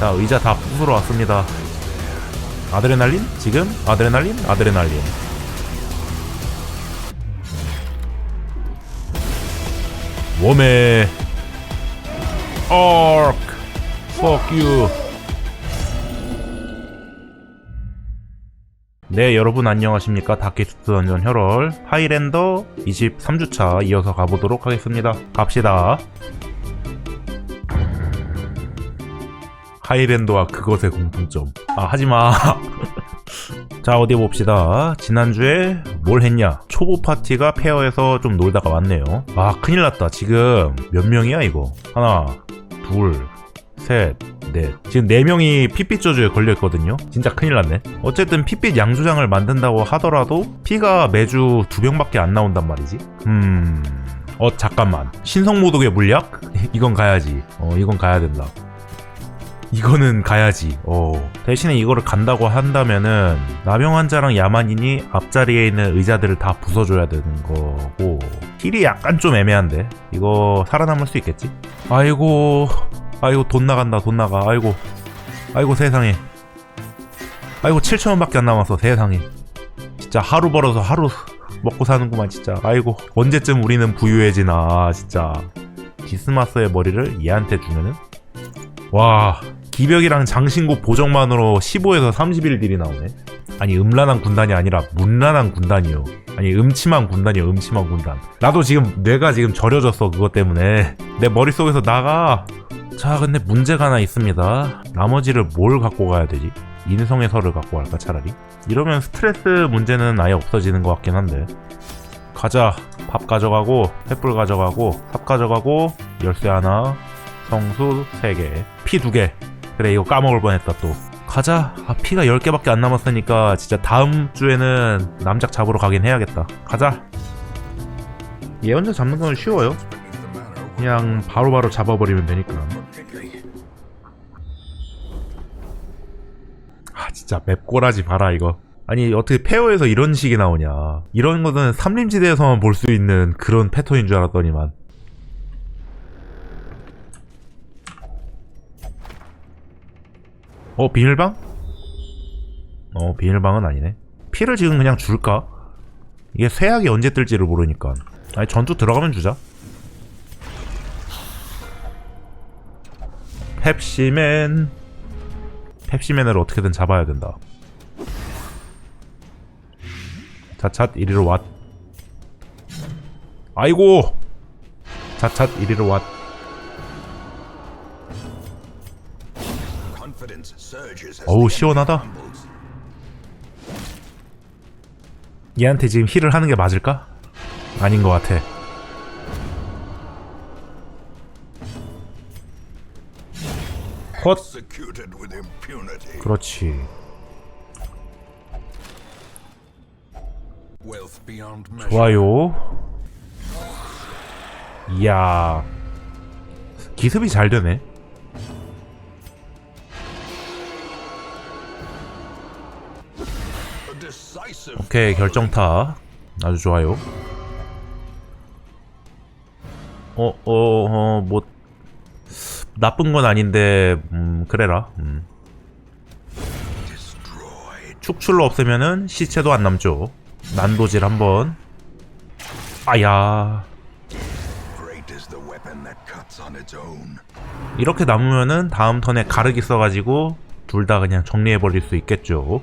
자 의자 다 부수러 왔습니다. 아드레날린? 지금? 아드레날린? 아드레날린. 웜에 어크 fuck 네 여러분 안녕하십니까? 다키투트 던전 혈월 하이랜더 23주차 이어서 가보도록 하겠습니다. 갑시다 하이랜더와 그것의 공통점. 아 하지마. 자 어디 봅시다. 지난주에 뭘 했냐? 초보 파티가 페어에서 좀 놀다가 왔네요. 아 큰일 났다. 지금 몇 명이야 이거? 하나 둘 셋 넷. 지금 4명이 핏빛 저주에 걸려있거든요. 진짜 큰일 났네. 어쨌든 핏빛 양조장을 만든다고 하더라도 피가 매주 두 병밖에 안 나온단 말이지. 음... 어 잠깐만. 신성모독의 물약? 이건 가야지. 어 이건 가야 된다 이거는 가야지. 어. 대신에 이거를 간다고 한다면은 나병 환자랑 야만인이 앞자리에 있는 의자들을 다 부숴줘야 되는 거고. 힐이 약간 좀 애매한데. 이거 살아남을 수 있겠지? 아이고. 아이고 돈 나간다 돈 나가. 아이고. 아이고 세상에. 아이고 7천원밖에 안 남았어 세상에. 진짜 하루 벌어서 하루 먹고 사는구만 진짜. 아이고 언제쯤 우리는 부유해지나 진짜. 디스마스의 머리를 얘한테 주면은? 와 기벽이랑 장신구 보정만으로 15에서 30일 딜이 나오네. 아니 음란한 군단이 아니라 문란한 군단이요. 아니 음침한 군단이요 음침한 군단. 나도 지금 뇌가 지금 절여졌어 그것 때문에. 내 머릿속에서 나가. 자 근데 문제가 하나 있습니다. 나머지를 뭘 갖고 가야 되지? 인성의 설을 갖고 갈까 차라리? 이러면 스트레스 문제는 아예 없어지는 것 같긴 한데. 가자. 밥 가져가고 횃불 가져가고 삽 가져가고 열쇠 하나 성수 3개 피 2개 그래 이거 까먹을 뻔했다 또. 가자. 아 피가 10개밖에 안 남았으니까 진짜 다음 주에는 남작 잡으러 가긴 해야겠다. 가자. 얘 혼자 잡는 건 쉬워요. 그냥 바로 바로 잡아버리면 되니까. 아 진짜 맵꼬라지 봐라 이거. 아니 어떻게 페어에서 이런 식이 나오냐. 이런 거는 삼림지대에서만 볼 수 있는 그런 패턴인 줄 알았더니만 어 비닐방? 어 비닐방은 아니네. 피를 지금 그냥 줄까? 이게 쇠약이 언제 뜰지를 모르니까. 아니 전투 들어가면 주자. 펩시맨. 펩시맨을 어떻게든 잡아야 된다. 자찻 이리로 왓 아이고! 자찻 이리로 왓 어우 시원하다. 얘한테 지금 힐을 하는 게 맞을까? 아닌 것 같아. impunity. 그렇지. 좋아요. 이야. 기습이 잘 되네 오케이 결정타. 아주 좋아요. 어어 어 뭐 나쁜 건 아닌데 음 그래라. 음. 축출로 없애면은 시체도 안 남죠. 난도질 한번. 아야. 이렇게 남으면은 다음 턴에 가르기 써가지고 둘 다 그냥 정리해버릴 수 있겠죠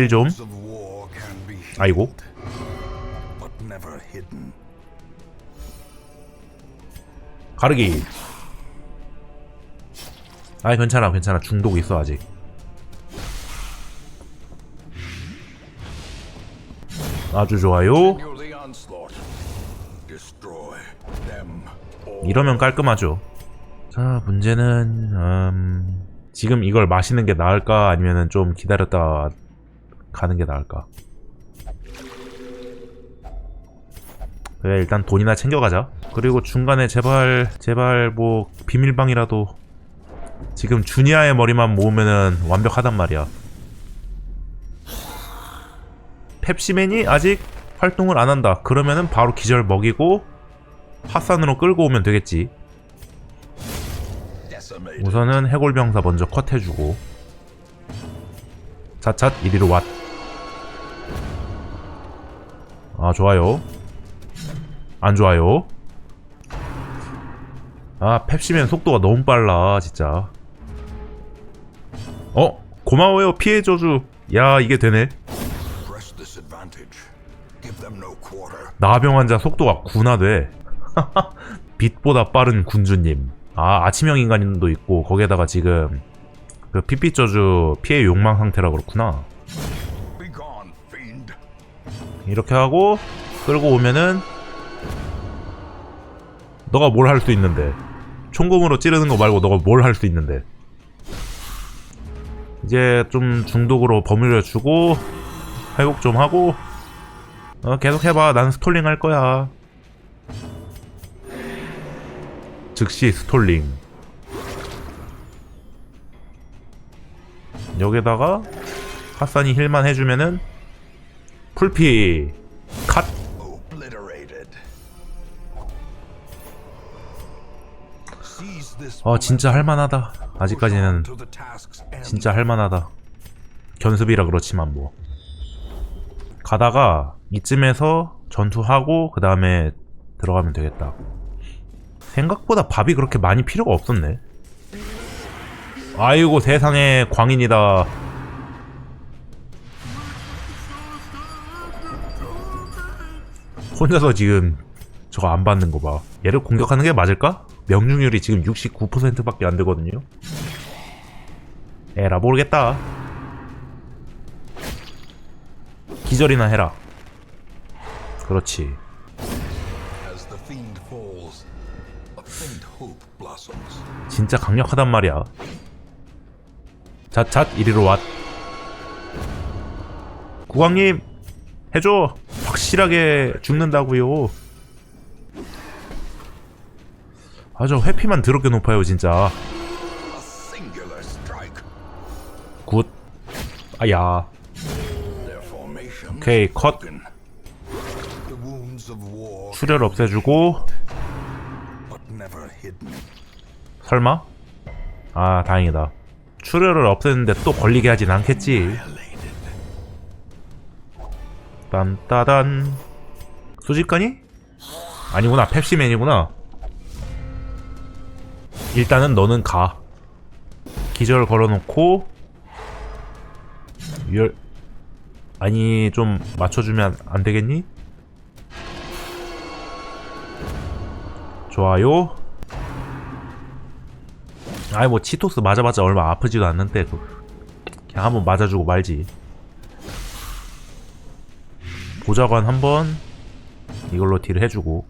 힐 좀. 아이고. 가르기 아이 괜찮아 괜찮아 중독 있어 아직 아주 좋아요. 이러면 깔끔하죠 자 문제는 음, 지금 이걸 마시는 게 나을까 아니면은 좀 기다렸다 가는 게 나을까? 그래 일단 돈이나 챙겨가자. 그리고 중간에 제발 제발 뭐 비밀방이라도 지금 주니아의 머리만 모으면은 완벽하단 말이야. 펩시맨이 아직 활동을 안 한다. 그러면은 바로 기절 먹이고 화산으로 끌고 오면 되겠지. 우선은 해골병사 먼저 컷해주고. 잣잣 이리로 왓. 아 좋아요. 안 좋아요. 아 펩시맨 속도가 너무 빨라 진짜. 어 고마워요 피해 저주. 야 이게 되네. 나병 환자 속도가 군화돼. 빛보다 빠른 군주님. 아 아침형 인간도 있고 거기에다가 지금 그 핏빛 저주 피해 욕망 상태라 그렇구나. 이렇게 하고 끌고 오면은 너가 뭘 할 수 있는데? 총검으로 찌르는 거 말고 너가 뭘 할 수 있는데? 이제 좀 중독으로 버무려 주고 회복 좀 하고 어 계속 해봐. 나는 스톨링 할 거야. 즉시 스톨링. 여기다가 하산이 힐만 해주면은 풀피. 컷. 어 진짜 할만하다. 아직까지는. 진짜 할만하다. 견습이라 그렇지만 뭐. 가다가 이쯤에서 전투하고 그 다음에 들어가면 되겠다. 생각보다 밥이 그렇게 많이 필요가 없었네. 아이고 세상에 광인이다 혼자서 지금 저거 안 받는 거 봐. 얘를 공격하는 게 맞을까? 명중률이 지금 69%밖에 안 되거든요. 에라 모르겠다. 기절이나 해라. 그렇지. 진짜 강력하단 말이야. 잣잣 이리로 왓. 국왕님 해줘 확실하게 죽는다고요 아저 회피만 더럽게 높아요 진짜. 굿 아야 오케이 컷 출혈 없애주고. 설마? 아 다행이다 출혈을 없애는데 또 걸리게 하진 않겠지. 딴따단. 수집가니? 아니구나. 펩시맨이구나. 일단은 너는 가. 기절 걸어놓고 열 아니 좀 맞춰주면 안 되겠니? 좋아요. 아이 뭐 치토스 맞아봤자 얼마 아프지도 않는데 그- 그냥 한번 맞아주고 말지 보좌관 한 번 이걸로 딜 해주고.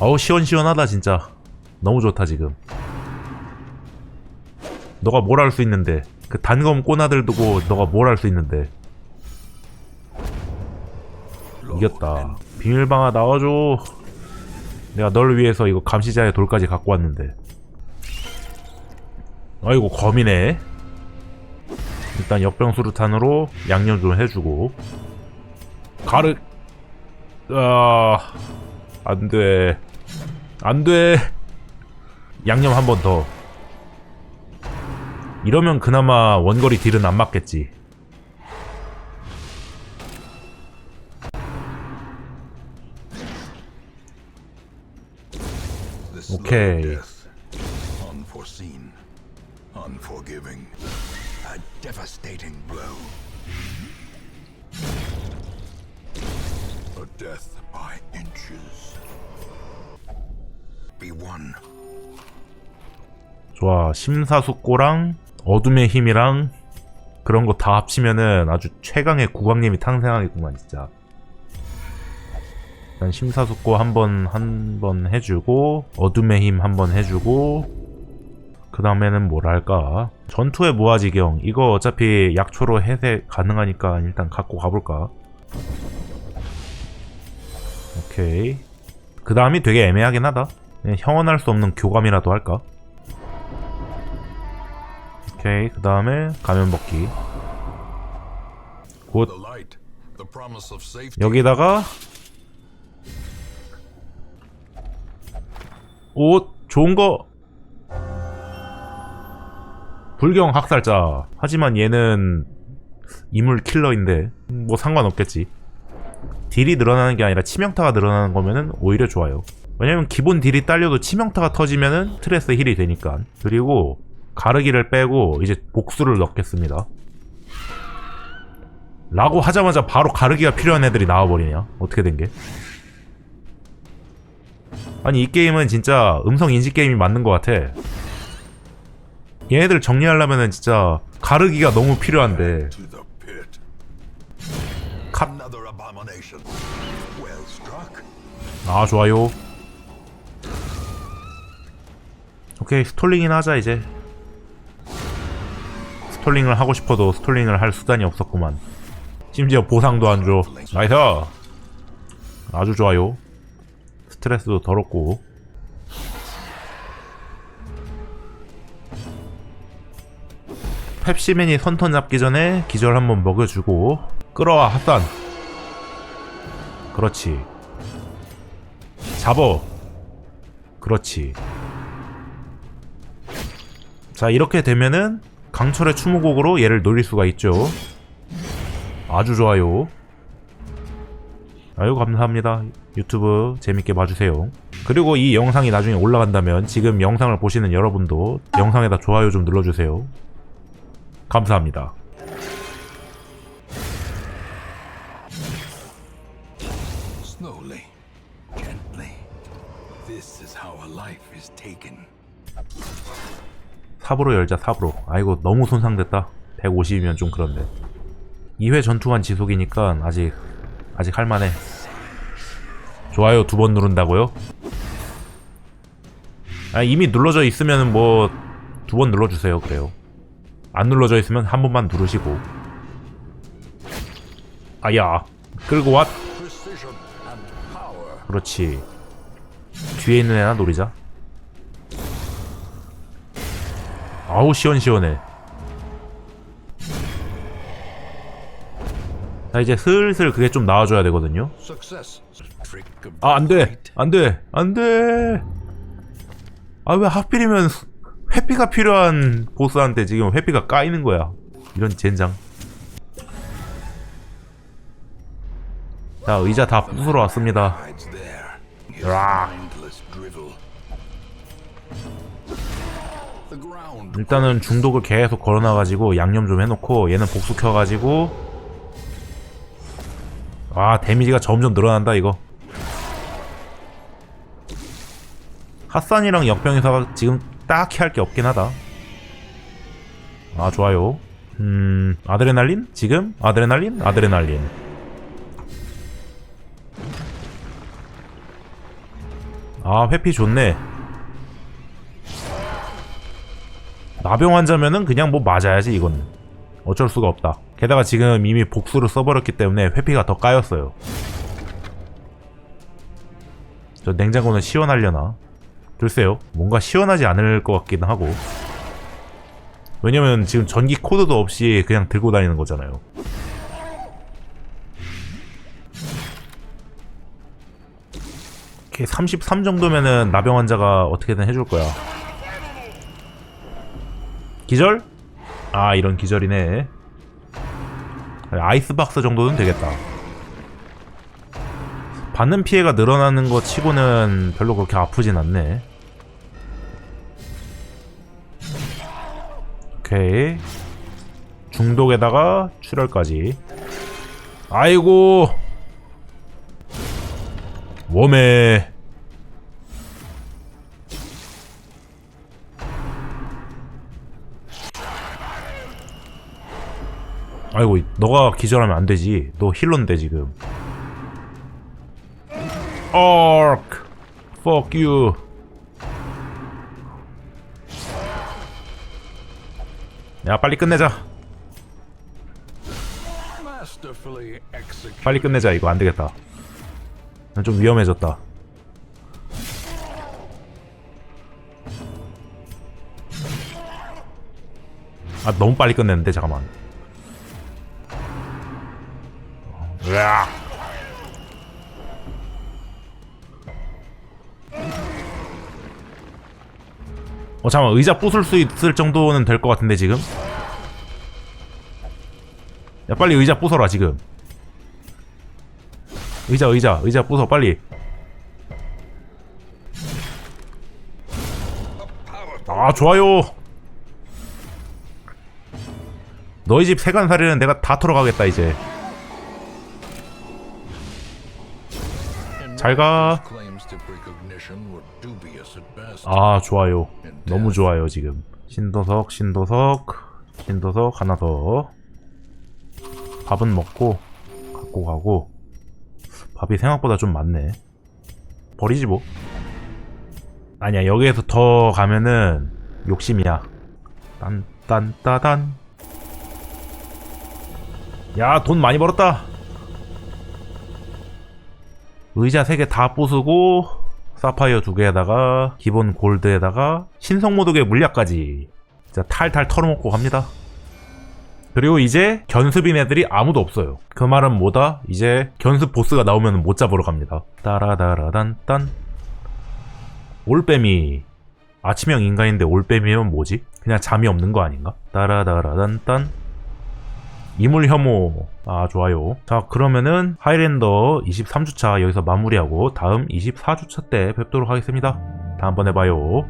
어우 시원시원하다 진짜. 너무 좋다 지금. 너가 뭘 할 수 있는데. 그 단검 꼬나들 두고 너가 뭘 할 수 있는데. 이겼다. 비밀방아 나와줘. 내가 널 위해서 이거 감시자의 돌까지 갖고 왔는데. 아이고 검이네 일단 역병 수류탄으로 양념 좀 해주고. 가르 아 안돼. 안돼. 양념 한 번 더. 이러면 그나마 원거리 딜은 안 맞겠지. Okay. A devastating blow. A death by inches. Be one. 좋아 심사숙고랑 어둠의 힘이랑 그런 거 다 합치면은 아주 최강의 국왕님이 탄생하겠구만 진짜 일단 심사숙고 한번 한 번 해주고 어둠의 힘 한번 해주고 그 다음에는 뭐랄까? 전투의 모아지경. 이거 어차피 약초로 해제 가능하니까 일단 갖고 가볼까? 오케이. 그 다음이 되게 애매하긴 하다. 그냥 형언할 수 없는 교감이라도 할까? 오케이. 그 다음에 가면 벗기. 곧. 여기다가 옷 좋은 거 불경 학살자. 하지만 얘는 이물 킬러인데 뭐 상관없겠지. 딜이 늘어나는 게 아니라 치명타가 늘어나는 거면은 오히려 좋아요. 왜냐면 기본 딜이 딸려도 치명타가 터지면은 트레스 힐이 되니까. 그리고 가르기를 빼고 이제 복수를 넣겠습니다. 라고 하자마자 바로 가르기가 필요한 애들이 나와버리냐 어떻게 된 게? 아니 이 게임은 진짜 음성 인식 게임이 맞는 것 같아 얘네들 정리하려면은 진짜 가르기가 너무 필요한데. struck. 아 좋아요. 오케이 스톨링이나 하자 이제. 스톨링을 하고 싶어도 스톨링을 할 수단이 없었구만. 심지어 보상도 안줘. 나이스! 아주 좋아요. 스트레스도 덜었고 펩시맨이 선턴 잡기 전에 기절 한번 먹여주고 끌어와 핫산 그렇지. 잡어. 그렇지. 자 이렇게 되면은 강철의 추모곡으로 얘를 노릴 수가 있죠. 아주 좋아요. 아유 감사합니다. 유튜브 재밌게 봐주세요. 그리고 이 영상이 나중에 올라간다면 지금 영상을 보시는 여러분도 영상에다 좋아요 좀 눌러주세요 감사합니다 Slowly. Gently. This is how a life is taken. 삽으로 열자 삽으로 아이고 너무 손상됐다 150이면 좀 그런데 2회 전투만 지속이니까 아직 아직 할만해 좋아요 두 번 누른다고요? 아 이미 눌러져 있으면 뭐 두 번 눌러주세요 그래요 안 눌러져 있으면 한 번만 누르시고. 아야 끌고 power. 그렇지. 뒤에 있는 애나 노리자. 아우 시원시원해. 자 이제 슬슬 그게 좀 나와줘야 되거든요. 아 안돼. 안돼. 안돼. 아 왜 하필이면 회피가 필요한 보스한테 지금 회피가 까이는 거야. 이런 젠장. 자 의자 다 부수러 왔습니다. 일단은 중독을 계속 걸어놔가지고 양념 좀 해놓고 얘는 복수 켜가지고. 아 데미지가 점점 늘어난다 이거. 핫산이랑 역병이사가 지금 딱히 할 게 없긴 하다. 아 좋아요. 음 아드레날린? 지금? 아드레날린? 아드레날린. 아 회피 좋네. 나병 환자면은 그냥 뭐 맞아야지 이건 어쩔 수가 없다. 게다가 지금 이미 복수를 써버렸기 때문에 회피가 더 까였어요. 저 냉장고는 시원하려나 글쎄요 뭔가 시원하지 않을 것 같기는 하고. 왜냐면 지금 전기 코드도 없이 그냥 들고 다니는 거잖아요. 이렇게 33 정도면은 나병 환자가 어떻게든 해줄 거야. 기절? 아 이런 기절이네. 아이스박스 정도는 되겠다. 받는 피해가 늘어나는 거 치고는 별로 그렇게 아프진 않네 오케이. 중독에다가 출혈까지. 아이고. 웜에. 아이고 너가 기절하면 안 되지. 너 힐러인데 지금. 어크 fuck you 야 빨리 끝내자. 빨리 끝내자 이거. 안 되겠다. 좀 위험해졌다. 아 너무 빨리 끝냈는데 잠깐만. 으악. 어 잠깐 의자 부술 수 있을 정도는 될 것 같은데 지금? 야 빨리 의자 부숴라 지금. 의자 의자 의자 부숴 빨리. 아 좋아요. 너희 집 세간살이는 내가 다 털어가겠다 이제. 잘가. 아 좋아요 너무 좋아요 지금. 신도석 신도석 신도석 하나 더. 밥은 먹고 갖고 가고. 밥이 생각보다 좀 많네. 버리지 뭐. 아니야 여기에서 더 가면은 욕심이야. 딴딴따단. 야 돈 많이 벌었다. 의자 3개 다 부수고 사파이어 2개에다가 기본 골드에다가 신성 모독의 물약까지 진짜 탈탈 털어먹고 갑니다 그리고 이제 견습인 애들이 아무도 없어요 그 말은 뭐다? 이제 견습 보스가 나오면 못 잡으러 갑니다 따라다라단딴 올빼미 아침형 인간인데 올빼미면 뭐지? 그냥 잠이 없는 거 아닌가? 따라다라단딴 이물 혐오. 아 좋아요. 자 그러면은 하이랜더 23주차 여기서 마무리하고 다음 24주차 때 뵙도록 하겠습니다. 다음번에 봐요